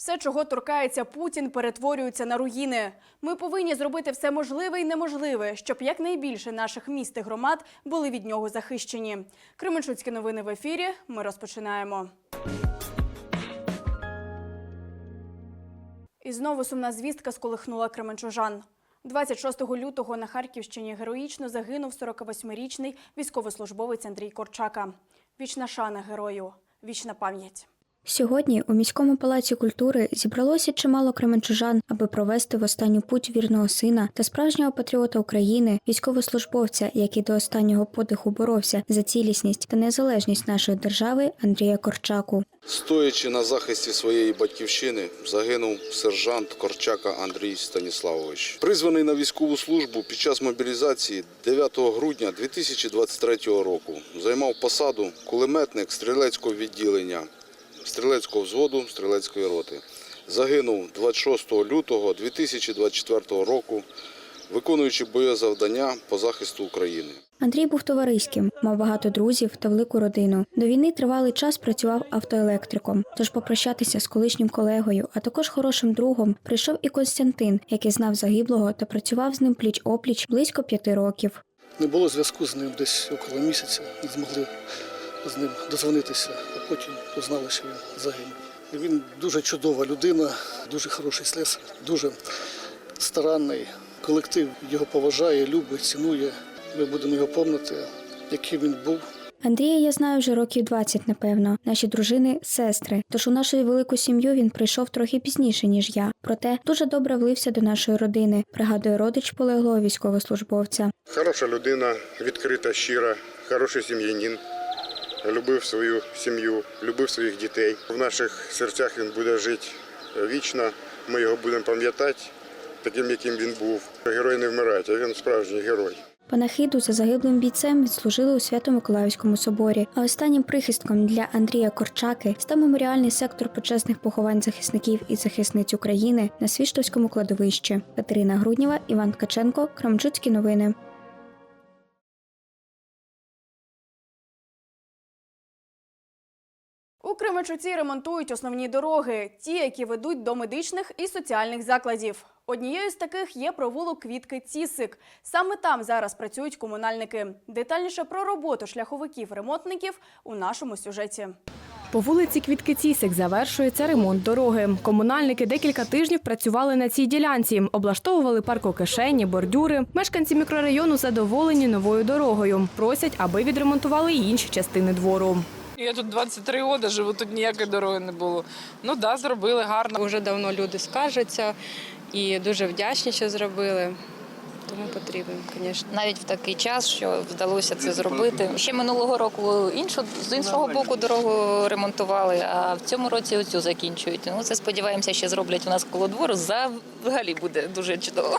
Все, чого торкається Путін, перетворюється на руїни. Ми повинні зробити все можливе і неможливе, щоб якнайбільше наших міст і громад були від нього захищені. Кременчуцькі новини в ефірі. Ми розпочинаємо. І знову сумна звістка сколихнула кременчужан. 26 лютого на Харківщині героїчно загинув 48-річний військовослужбовець Андрій Корчака. Вічна шана герою, вічна пам'ять. Сьогодні у міському палаці культури зібралося чимало кременчужан, аби провести в останню путь вірного сина та справжнього патріота України, військовослужбовця, який до останнього подиху боровся за цілісність та незалежність нашої держави Андрія Корчаку. Стоячи на захисті своєї батьківщини, загинув сержант Корчака Андрій Станіславович. Призваний на військову службу під час мобілізації 9 грудня 2023 року. Займав посаду кулеметник стрілецького відділення, стрілецького взводу, стрілецької роти. Загинув 26 лютого 2024 року, виконуючи бойове завдання по захисту України. Андрій був товариським, мав багато друзів та велику родину. До війни тривалий час працював автоелектриком. Тож попрощатися з колишнім колегою, а також хорошим другом, прийшов і Константин, який знав загиблого та працював з ним пліч опліч близько п'яти років. Не було зв'язку з ним десь около місяця, не змогли з ним дозвонитися, потім узнали, що він загинув. Він дуже чудова людина, дуже хороший слесар, дуже старанний. Колектив його поважає, любить, цінує. Ми будемо його пам'ятати, який він був. Андрія я знаю вже років 20, напевно. Наші дружини сестри. Тож у нашу велику сім'ю він прийшов трохи пізніше, ніж я. Проте дуже добре влився до нашої родини. Пригадує родич полеглого військовослужбовця. Хороша людина, відкрита, щира, хороший сім'янин. Любив свою сім'ю, любив своїх дітей. В наших серцях він буде жити вічно. Ми його будемо пам'ятати таким, яким він був. Герой не вмирають, а він справжній герой. Панахиду за загиблим бійцем відслужили у Свято-Миколаївському соборі. А останнім прихистком для Андрія Корчаки став меморіальний сектор почесних поховань захисників і захисниць України на Свіштовському кладовищі. Катерина Грудніва, Іван Ткаченко, Крамчуцькі новини. У Кременчуці ремонтують основні дороги, ті, які ведуть до медичних і соціальних закладів. Однією з таких є провулок Квітки Цісик. Саме там зараз працюють комунальники. Детальніше про роботу шляховиків-ремонтників у нашому сюжеті. По вулиці Квітки Цісик завершується ремонт дороги. Комунальники декілька тижнів працювали на цій ділянці, облаштовували паркокишені, бордюри. Мешканці мікрорайону задоволені новою дорогою. Просять, аби відремонтували й інші частини двору. Я тут 23 роки живу, тут ніякої дороги не було. Ну так, да, зробили гарно. Уже давно люди скаржаться і дуже вдячні, що зробили. Тому потрібно, звісно. навіть в такий час, що вдалося це зробити. Ще минулого року іншу з іншого боку дорогу ремонтували, а в цьому році оцю закінчують. Ну це сподіваємося, ще зроблять у нас коло двору. Взагалі буде дуже чудово.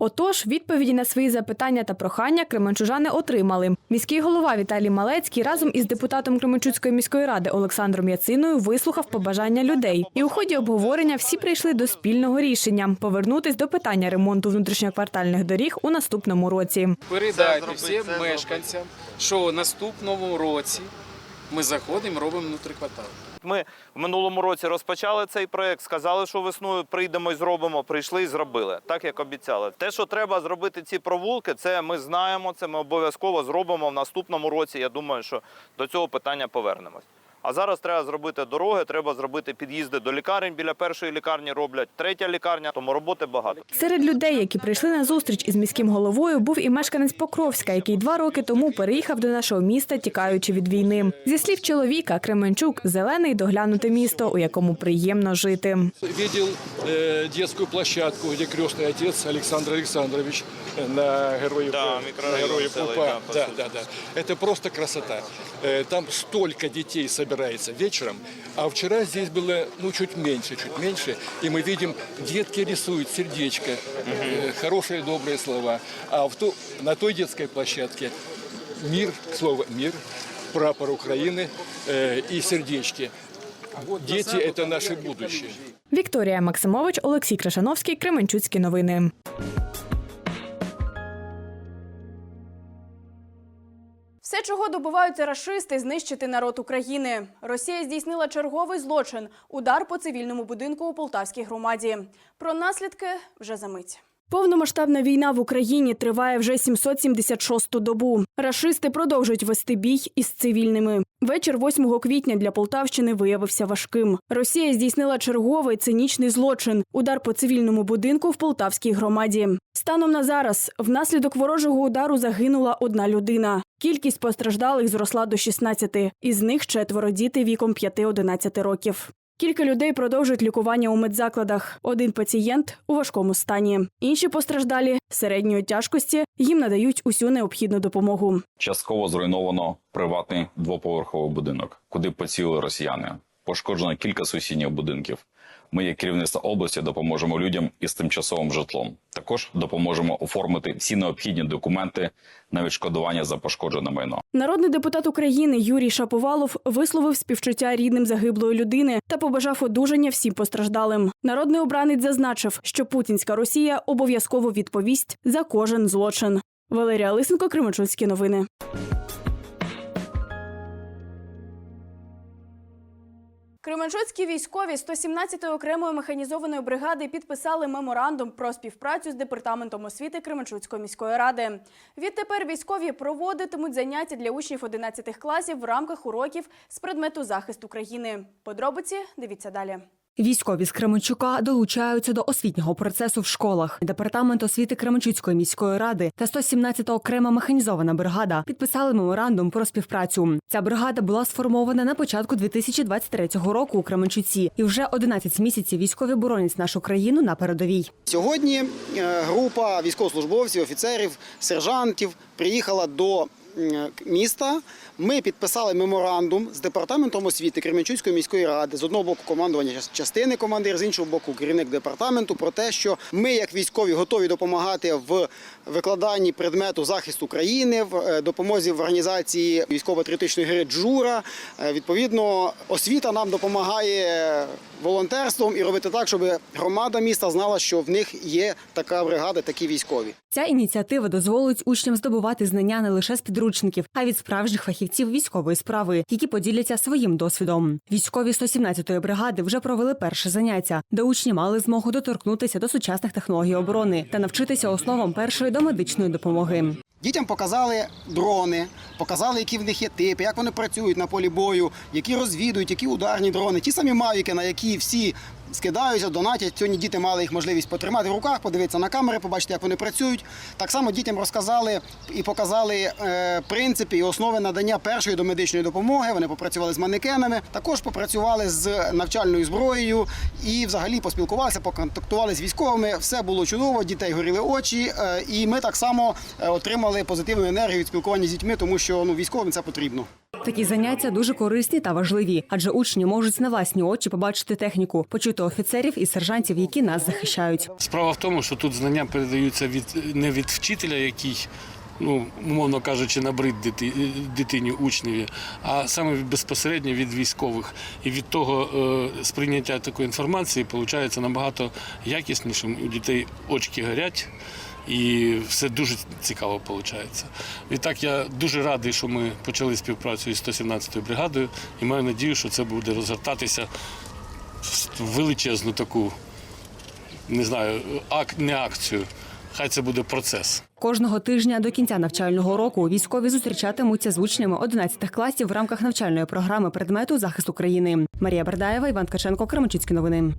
Отож, відповіді на свої запитання та прохання кременчужани отримали. Міський голова Віталій Малецький разом із депутатом Кременчуцької міської ради Олександром Яциною вислухав побажання людей. І у ході обговорення всі прийшли до спільного рішення повернутись до питання ремонту внутрішньоквартальних доріг у наступному році. Передайте всім мешканцям, що у наступному році ми заходимо, робимо внутриквартал. Ми в минулому році розпочали цей проект, сказали, що весною прийдемо і зробимо. Прийшли і зробили, так як обіцяли. Те, що треба зробити ці провулки, це ми знаємо. Це ми обов'язково зробимо в наступному році. Я думаю, що до цього питання повернемось. А зараз треба зробити дороги, треба зробити під'їзди до лікарень. Біля першої лікарні роблять третя лікарня, тому роботи багато. Серед людей, які прийшли на зустріч із міським головою, був і мешканець Покровська, який два роки тому переїхав до нашого міста, тікаючи від війни. Зі слів чоловіка, Кременчук зелене й доглянуте місто, у якому приємно жити. Видел э, детскую площадку, где крестный отец Александр Александрович э, на героев, Да, на микрорайон героев целый, УПА. да, по да, сути. да, да. Это просто красота. Э, Там столько детей собирается вечером, а вчера здесь было ну чуть меньше, чуть меньше, и мы видим, детки рисуют сердечко, э, хорошие добрые слова. А в ту, на той детской площадке мир, слово мир, прапор Украины э, и сердечки. Дети – это наше будущее. Вікторія Максимович, Олексій Крашановський, Кременчуцькі новини. Все, чого добиваються рашисти, знищити народ України. Росія здійснила черговий злочин удар по цивільному будинку у Полтавській громаді. Про наслідки вже за мить. Повномасштабна війна в Україні триває вже 776-ту добу. Рашисти продовжують вести бій із цивільними. Вечір 8 квітня для Полтавщини виявився важким. Росія здійснила черговий цинічний злочин удар по цивільному будинку в Полтавській громаді. Станом на зараз внаслідок ворожого удару загинула одна людина. Кількість постраждалих зросла до 16, із них четверо діти віком 5-11 років. Кілька людей продовжують лікування у медзакладах. Один пацієнт у важкому стані. Інші постраждалі середньої тяжкості їм надають усю необхідну допомогу. Частково зруйновано приватний двоповерховий будинок, куди поцілили росіяни. Пошкоджено кілька сусідніх будинків. Ми, як керівництво області, допоможемо людям із тимчасовим житлом. Також допоможемо оформити всі необхідні документи на відшкодування за пошкоджене майно. Народний депутат України Юрій Шаповалов висловив співчуття рідним загиблої людини та побажав одужання всім постраждалим. Народний обранець зазначив, що путінська Росія обов'язково відповість за кожен злочин. Валерія Лисенко, Кременчуцькі новини. Кременчуцькі військові 117-ї окремої механізованої бригади підписали меморандум про співпрацю з департаментом освіти Кременчуцької міської ради. Відтепер військові проводитимуть заняття для учнів 11 класів в рамках уроків з предмету захист України. Подробиці дивіться далі. Військові з Кременчука долучаються до освітнього процесу в школах. Департамент освіти Кременчуцької міської ради та 117-та окрема механізована бригада підписали меморандум про співпрацю. Ця бригада була сформована на початку 2023 року у Кременчуці, і вже 11 місяців військові боронять нашу країну на передовій. Сьогодні е, група військовослужбовців, офіцерів, сержантів приїхала до міста. Ми підписали меморандум з департаментом освіти Кременчуцької міської ради. З одного боку командування частини командир, з іншого боку керівник департаменту про те, що ми, як військові, готові допомагати в викладанні предмету захисту країни, в е, допомозі в організації військово-патріотичної гри Джура. Е, Відповідно, освіта нам допомагає волонтерством і робити так, щоб громада міста знала, що в них є така бригада, такі військові. Ця ініціатива дозволить учням здобувати знання не лише з підручників, а й від справжніх фахівців військової справи, які поділяться своїм досвідом. Військові 117-ї бригади вже провели перше заняття, де учні мали змогу доторкнутися до сучасних технологій оборони та навчитися основам першої домедичної допомоги. Дітям показали дрони, показали, які в них є типи, як вони працюють на полі бою, які розвідують, які ударні дрони, ті самі мавіки, на які всі скидаються, донатять. Сьогодні діти мали їх можливість потримати в руках, подивитися на камери, побачити, як вони працюють. Так само дітям розказали і показали е, принципи і основи надання першої домедичної допомоги. Вони попрацювали з манекенами, також попрацювали з навчальною зброєю і взагалі поспілкувалися, поконтактували з військовими. Все було чудово, дітей горіли очі, е, і ми так само е, отримали позитивну енергію від спілкування з дітьми, тому що ну військовим це потрібно. Такі заняття дуже корисні та важливі, адже учні можуть на власні очі побачити техніку, почути офіцерів і сержантів, які нас захищають. Справа в тому, що тут знання передаються від не від вчителя, який, ну умовно кажучи, набрид дити- дитині учневі, а саме безпосередньо від військових. І від того е, сприйняття такої інформації виходить набагато якіснішим. У дітей очки горять. І все дуже цікаво виходить. Відтак я дуже радий, що ми почали співпрацю із 117-ю бригадою і маю надію, що це буде розгортатися в величезну таку не знаю, не акцію. Хай це буде процес. Кожного тижня до кінця навчального року військові зустрічатимуться з учнями 11 класів в рамках навчальної програми предмету захист України. Марія Бердаєва, Іван Ткаченко, Кременчуцькі новини.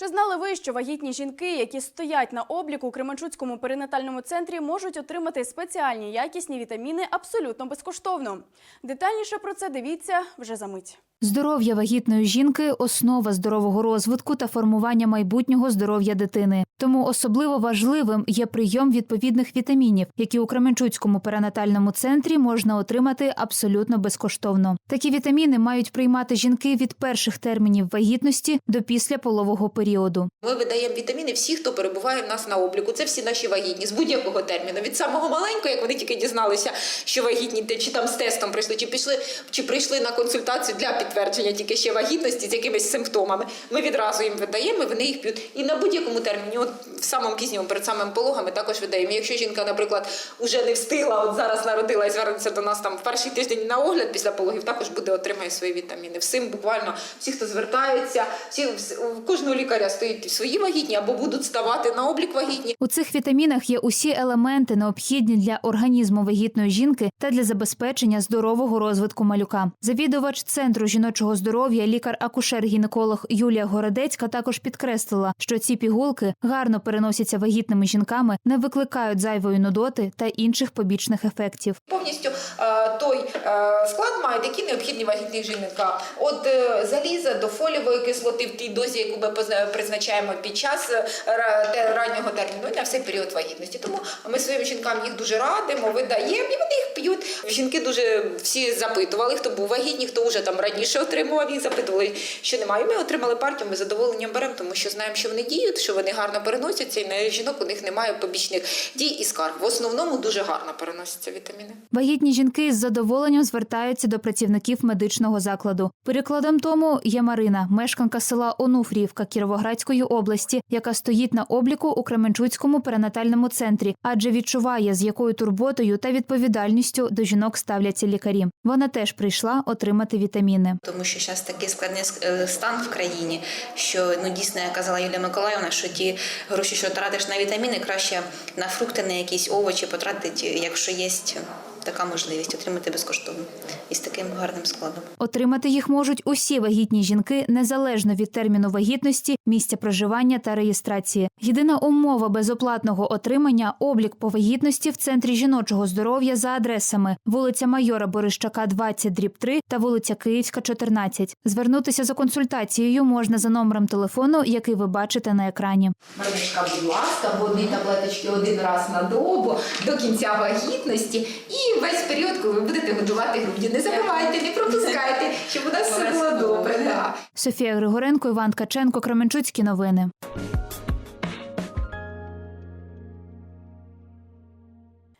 Чи знали ви, що вагітні жінки, які стоять на обліку у Кременчуцькому перинатальному центрі, можуть отримати спеціальні якісні вітаміни абсолютно безкоштовно? Детальніше про це дивіться вже за мить. Здоров'я вагітної жінки основа здорового розвитку та формування майбутнього здоров'я дитини. Тому особливо важливим є прийом відповідних вітамінів, які у Кременчуцькому перинатальному центрі можна отримати абсолютно безкоштовно. Такі вітаміни мають приймати жінки від перших термінів вагітності до післяполового періоду. Ми видаємо вітаміни всі, хто перебуває в нас на обліку. Це всі наші вагітні з будь-якого терміну. Від самого маленького, як вони тільки дізналися, що вагітні, чи там з тестом прийшли, чи пішли, чи прийшли на консультацію для підтвердження тільки ще вагітності з якимись симптомами. Ми відразу їм видаємо, вони їх п'ють. І на будь-якому терміні, от в самому пізньому, перед самим пологом, ми також видаємо. Якщо жінка, наприклад, уже не встигла, от зараз народила і звернеться до нас там в перший тиждень на огляд після пологів, також буде отримає свої вітаміни. Всім буквально всі, хто звертається, всі у кожного лікаря стоїть свої вагітні або будуть ставати на облік вагітні. У цих вітамінах є усі елементи, необхідні для організму вагітної жінки та для забезпечення здорового розвитку малюка. Завідувач центру жіночого здоров'я, лікар-акушер-гінеколог Юлія Городецька також підкреслила, що ці пігулки гарно переносяться вагітними жінками, не викликають зайвої нудоти та інших побічних ефектів. Повністю е, той е, склад мають, які необхідні вагітних жінкам. От е, заліза до фолієвої кислоти в тій дозі, яку ми призначаємо під час раннього терміну на всей період вагітності. Тому ми своїм жінкам їх дуже радимо, видаємо, і вони їх п'ють. Жінки дуже всі запитували, хто був вагітні, хто вже там раніше отримував їх, запитували, що немає. Ми отримали партію, ми задоволенням беремо, тому що знаємо, що вони діють, що вони гарно переносяться, і на жінок у них немає побічних дій і скарг. В основному дуже гарно переносяться вітаміни. Вагітні жінки з задоволенням звертаються до працівників медичного закладу. Прикладом тому є Марина, мешканка села Онуфріївка Кіровоградської області, яка стоїть на обліку у Кременчуцькому перинатальному центрі, адже відчуває, з якою турботою та відповідальністю до жінок ставляться лікарі. Вона теж прийшла отримати вітаміни. Тому що зараз такий складний е, стан в країні, що ну дійсно як казала Юлія Миколаївна, що ті гроші, що тратиш на вітаміни, краще на фрукти, на якісь овочі потратити, якщо є така можливість отримати безкоштовно із таким гарним складом. Отримати їх можуть усі вагітні жінки незалежно від терміну вагітності, місця проживання та реєстрації. Єдина умова безоплатного отримання облік по вагітності в центрі жіночого здоров'я за адресами вулиця Майора Борищака, 20 дріб 3 та вулиця Київська, 14. Звернутися за консультацією можна за номером телефону, який ви бачите на екрані. Мариночка, будь ласка, води таблеточки один раз на добу до кінця вагітності і весь період, коли ви будете годувати груді. Не забувайте, не пропускайте, щоб у нас все було добре. Да. Софія Григоренко, Іван Ткаченко, Кременчуцькі новини.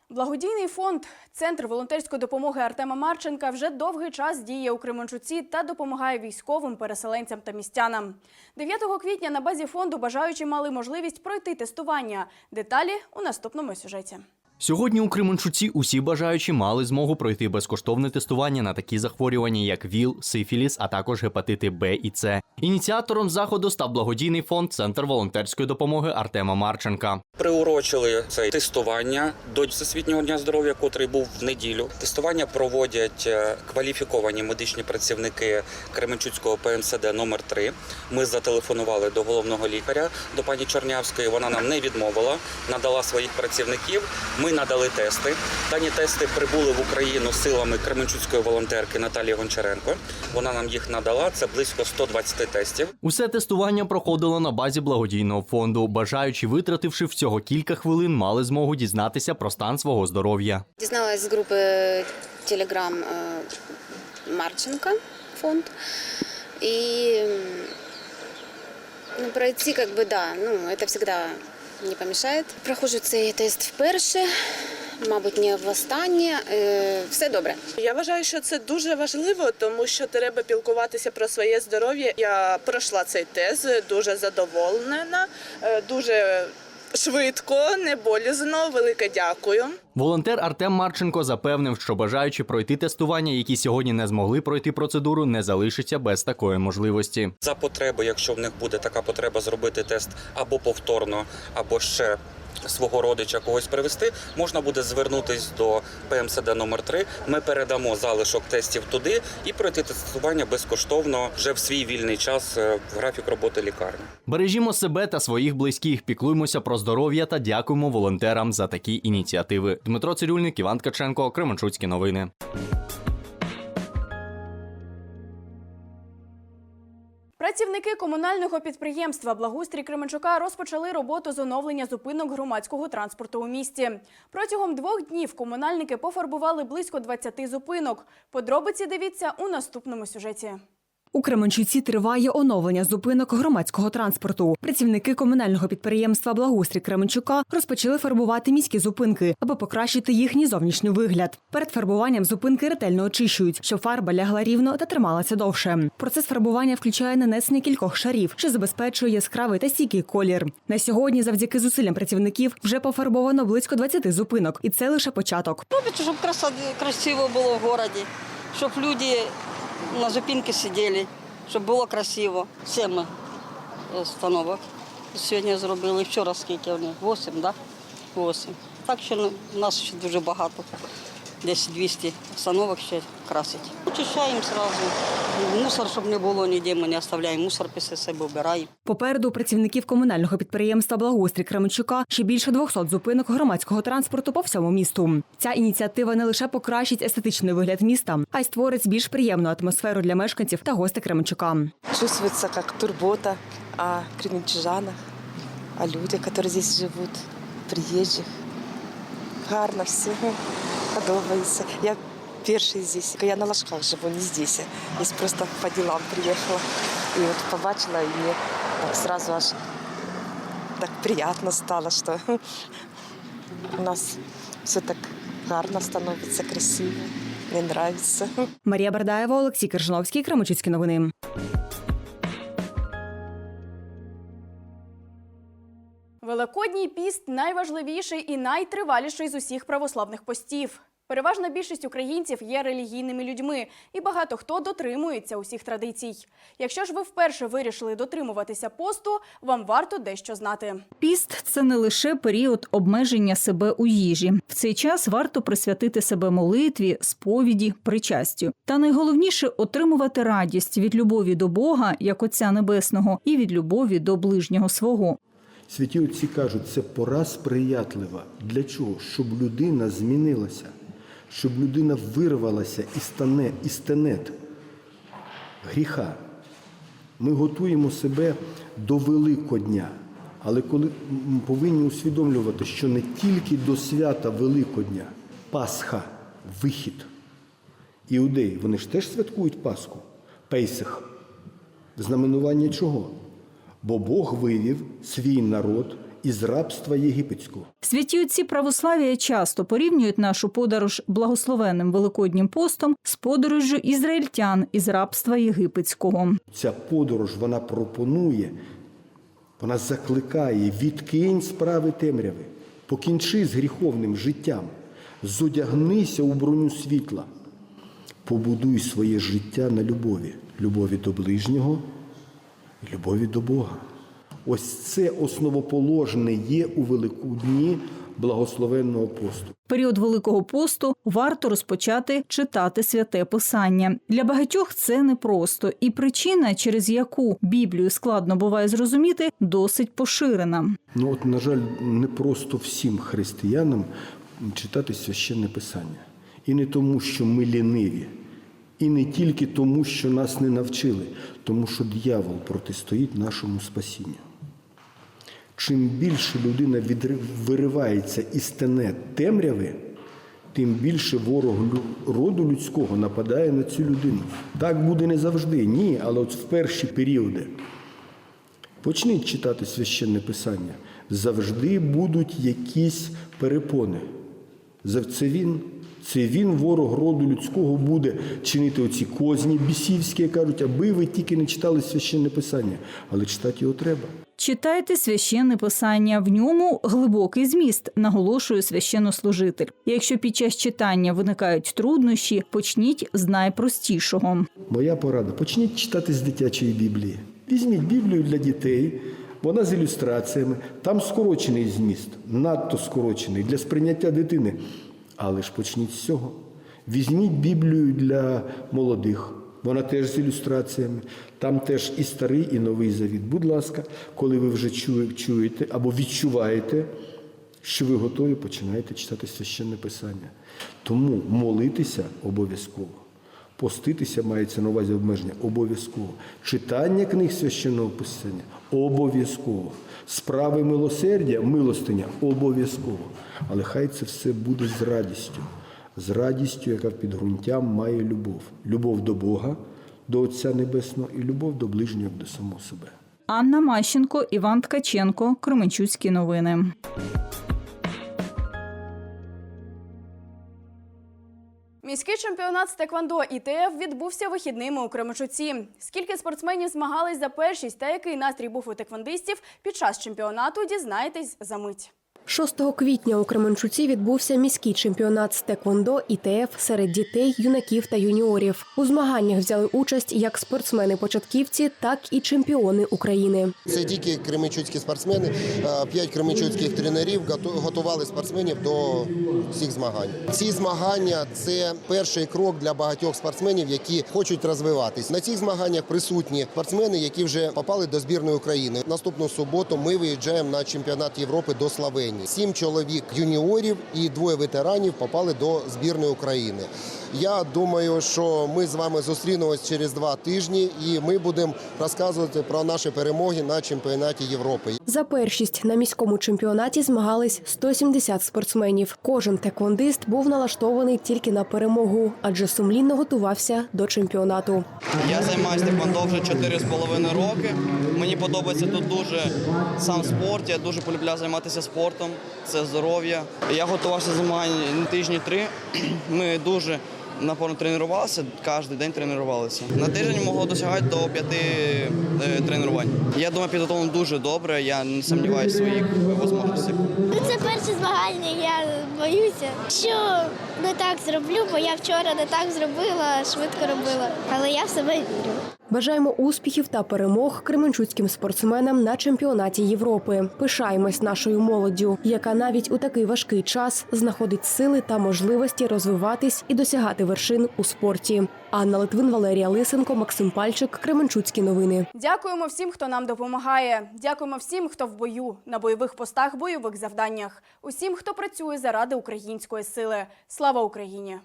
Благодійний фонд Центр волонтерської допомоги Артема Марченка вже довгий час діє у Кременчуці та допомагає військовим, переселенцям та містянам. 9 квітня на базі фонду бажаючі мали можливість пройти тестування. Деталі у наступному сюжеті. Сьогодні у Кременчуці усі бажаючі мали змогу пройти безкоштовне тестування на такі захворювання, як ВІЛ, сифіліс, а також гепатити Б і С. Ініціатором заходу став благодійний фонд Центр волонтерської допомоги Артема Марченка. Приурочили це тестування до Всесвітнього дня здоров'я, котрий був в неділю. Тестування проводять е, кваліфіковані медичні працівники Кременчуцького ПМСД номер 3 Ми зателефонували до головного лікаря, до пані Чорнявської. Вона нам не відмовила, надала своїх працівників. Ми надали тести. Дані тести прибули в Україну силами Кременчуцької волонтерки Наталії Гончаренко. Вона нам їх надала. Це близько 120 тестів. Усе тестування проходило на базі благодійного фонду. Бажаючі, витративши всього кілька хвилин, мали змогу дізнатися про стан свого здоров'я. Дізналась з групи Telegram е, Марченко фонд. И м, ну, пройти, как бы, да, ну, это всегда не помішає. Проходжу цей тест вперше, мабуть, не востаннє. останнє. Все добре. Я вважаю, що це дуже важливо, тому що треба пілкуватися про своє здоров'я. Я пройшла цей тест, дуже задоволена, е, дуже швидко, не болізно. Велике дякую. Волонтер Артем Марченко запевнив, що бажаючи пройти тестування, які сьогодні не змогли пройти процедуру, не залишиться без такої можливості. За потреби, якщо в них буде така потреба зробити тест або повторно, або ще свого родича когось привезти, можна буде звернутись до ПМСД номер 3 Ми передамо залишок тестів туди і пройти тестування безкоштовно вже в свій вільний час е, в графік роботи лікарні. Бережімо себе та своїх близьких, піклуймося про здоров'я та дякуємо волонтерам за такі ініціативи. Дмитро Цирюльник, Іван Ткаченко, Кременчуцькі новини. Працівники комунального підприємства Благустрій Кременчука розпочали роботу з оновлення зупинок громадського транспорту у місті. Протягом двох днів комунальники пофарбували близько 20 зупинок. Подробиці дивіться у наступному сюжеті. У Кременчуці триває оновлення зупинок громадського транспорту. Працівники комунального підприємства Благоустрій Кременчука розпочали фарбувати міські зупинки, аби покращити їхній зовнішній вигляд. Перед фарбуванням зупинки ретельно очищують, щоб фарба лягла рівно та трималася довше. Процес фарбування включає нанесення кількох шарів, що забезпечує яскравий та стійкий колір. На сьогодні, завдяки зусиллям працівників, вже пофарбовано близько 20 зупинок, і це лише початок. Робить, щоб красиво було в місті, щоб люди на зупинке сиділи, щоб було красиво. Сім остановок сьогодні зробили. Вчора скільки вони? Восім, так? Да? Восім. Так що нас ще дуже багато. Десь 200 остановок ще красить. Очищаємо одразу. Мусор, щоб не було ніде, ми не оставляємо мусор після себе вбираємо. Попереду працівників комунального підприємства Благоустрій Кременчука ще більше 200 зупинок громадського транспорту по всьому місту. Ця ініціатива не лише покращить естетичний вигляд міста, а й створить більш приємну атмосферу для мешканців та гостей Кременчука. Чувствуется как турбота о кременчужанах, о людях, которые здесь живут, приезжих. Гарно все подобається. Я перший здесь. Я на Ложках живу, не здесь. Я просто по делам приехала. И вот побачила, и мне так сразу аж так приятно стало, что у нас все так гарно становится, красиво. Мне нравится. Марія Бардаєва, Олексій Кержановський, Кременчуцькі новини. Великодній піст найважливіший і найтриваліший з усіх православних постів. Переважна більшість українців є релігійними людьми, і багато хто дотримується усіх традицій. Якщо ж ви вперше вирішили дотримуватися посту, вам варто дещо знати. Піст це не лише період обмеження себе у їжі. В цей час варто присвятити себе молитві, сповіді, причастю. Та найголовніше отримувати радість від любові до Бога, як Отця Небесного, і від любові до ближнього свого. Святі отці кажуть, це пора сприятлива. Для чого? Щоб людина змінилася, щоб людина вирвалася із тане, із гріха. Ми готуємо себе до Великодня. Але коли повинні усвідомлювати, що не тільки до свята Великодня, Пасха, вихід. Іудеї, вони ж теж святкують Пасху, Пейсих. Знаменування чого? Бо Бог вивів свій народ із рабства єгипетського. Святі отці православ'я часто порівнюють нашу подорож благословенним великоднім постом з подорожжю ізраїльтян із рабства єгипетського. Ця подорож вона пропонує, вона закликає, відкинь справи темряви, покінчи з гріховним життям, зодягнися у броню світла, побудуй своє життя на любові, любові до ближнього і любові до Бога. Ось це основоположне є у Великодні благословенного посту. Період Великого посту варто розпочати читати святе писання. Для багатьох це непросто, і причина, через яку Біблію складно буває зрозуміти, досить поширена. Ну от, на жаль, не просто всім християнам читати священне писання. І не тому, що ми ліниві, і не тільки тому, що нас не навчили, тому що дьявол протистоїть нашому спасінню. Чим більше людина виривається із тене темряви, тим більше ворог роду людського нападає на цю людину. Так буде не завжди, ні, але от в перші періоди. Почніть читати священне писання. Завжди будуть якісь перепони. Це він, це він, ворог роду людського, буде чинити оці козні бісівські, кажуть, аби ви тільки не читали священне писання, але читати його треба. Читайте священне писання. В ньому глибокий зміст, наголошує священнослужитель. Якщо під час читання виникають труднощі, почніть з найпростішого. Моя порада: почніть читати з дитячої Біблії. Візьміть Біблію для дітей, вона з ілюстраціями, там скорочений зміст, надто скорочений для сприйняття дитини. Але ж почніть з цього. Візьміть Біблію для молодих. Вона теж з ілюстраціями. Там теж і старий, і новий завіт. Будь ласка, коли ви вже чуєте або відчуваєте, що ви готові, починаєте читати священне писання. Тому молитися обов'язково. Поститися мається на увазі обмеження обов'язково. Читання книг священного писання обов'язково. Справи милосердя, милостиня обов'язково. Але хай це все буде з радістю, з радістю, яка під ґрунтям має любов. Любов до Бога, до Отця Небесного і любов до ближнього до самого себе. Анна Мащенко, Іван Ткаченко, Кременчуцькі новини. Міський чемпіонат з Теквандо ІТФ відбувся вихідними у Кременчуці. Скільки спортсменів змагались за першість та який настрій був у теквандистів під час чемпіонату, дізнаєтесь за мить. 6 квітня у Кременчуці відбувся міський чемпіонат з теквондо ІТФ серед дітей, юнаків та юніорів. У змаганнях взяли участь як спортсмени-початківці, так і чемпіони України. Це тільки кременчуцькі спортсмени. П'ять кременчуцьких тренерів готу- готували спортсменів до всіх змагань. Ці змагання це перший крок для багатьох спортсменів, які хочуть розвиватись. На цих змаганнях присутні спортсмени, які вже попали до збірної України. Наступну суботу ми виїжджаємо на чемпіонат Європи до Словенії. Сім чоловік юніорів і двоє ветеранів попали до збірної України. Я думаю, що ми з вами зустрінемось через два тижні, і ми будемо розказувати про наші перемоги на чемпіонаті Європи. За першість на міському чемпіонаті змагались 170 спортсменів. Кожен теквондист був налаштований тільки на перемогу, адже сумлінно готувався до чемпіонату. Я займаюся тиквондо вже 4,5 роки. Мені подобається тут дуже сам спорт. Я дуже полюбляю займатися спортом. Це здоров'я. Я готувався змагань тижні три. Ми дуже напевно тренувалися, кожен день тренувалися. На тиждень могло досягати до п'яти е, тренувань. Я думаю, підготовлено дуже добре. Я не сумніваюся в своїх можливостях. Це перше змагання, я боюся, що не так зроблю, бо я вчора не так зробила, швидко робила. Але я в себе вірю. Бажаємо успіхів та перемог кременчуцьким спортсменам на чемпіонаті Європи. Пишаємось нашою молоддю, яка навіть у такий важкий час знаходить сили та можливості розвиватись і досягати вершин у спорті. Анна Литвин, Валерія Лисенко, Максим Пальчик, Кременчуцькі новини. Дякуємо всім, хто нам допомагає. Дякуємо всім, хто в бою на бойових постах, бойових завданнях. Усім, хто працює заради української сили. Слава Україні!